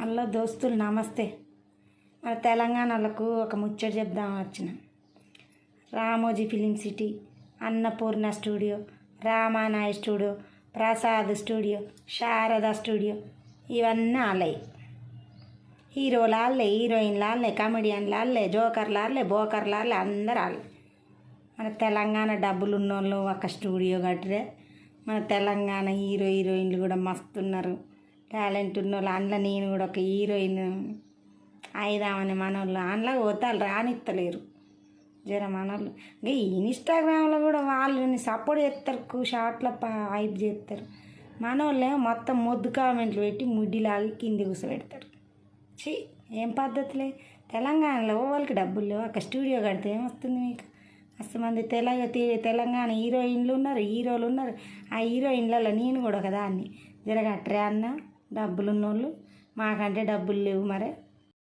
Hello దోస్తులు నమస్తే. మన తెలంగాణలకు ఒక ముచ్చట చెప్దాం వచ్చిన. Ramoji Film City Annapurna Studio Ramanaidu Studio Prasad Studio Sarada Studio ఇవన్నీ ఆలయ్ హీరోలు ఆళ్ళే హీరోయిన్లు ఆళ్ళే కమెడియన్లు ఆళ్ళే జోకర్లు ఆళ్ళే బోకర్లు ఆళ్ళే అందరు ఆళ్ళే మన తెలంగాణ డబ్బులు ఉన్నోళ్ళు ఒక స్టూడియో కట్టిరే. మన తెలంగాణ హీరో హీరోయిన్లు కూడా మస్తున్నారు. టాలెంట్ టాలెంట్ ఉన్నోళ్ళు అందులో నేను కూడా ఒక హీరోయిన్ అయిదామని మనోళ్ళు అందులో పోతాలు రానిత్తలేరు. జర మనోళ్ళు. ఇంకా ఇన్స్టాగ్రామ్లో కూడా వాళ్ళని సపోర్ట్ చేస్తారు షార్ట్ల హైప్ చేస్తారు మనోళ్ళే మొత్తం మొద్దు కామెంట్లు పెట్టి ముడ్డిలాగి కింది కూర్చోబెడతారు ఛీ ఏం పద్ధతులే? తెలంగాణలో వాళ్ళకి డబ్బులు లేవు. అక్కడ స్టూడియో కడితే ఏమొస్తుంది మీకు? మస్తు మంది తెలంగాణ తెలంగాణ హీరోయిన్లు ఉన్నారు హీరోలు ఉన్నారు. ఆ హీరోయిన్లలో నేను కూడా ఒక దాన్ని జరగట్రే అన్న? డబ్బులు ఉన్నోళ్ళు మాకంటే డబ్బులు లేవు మరి.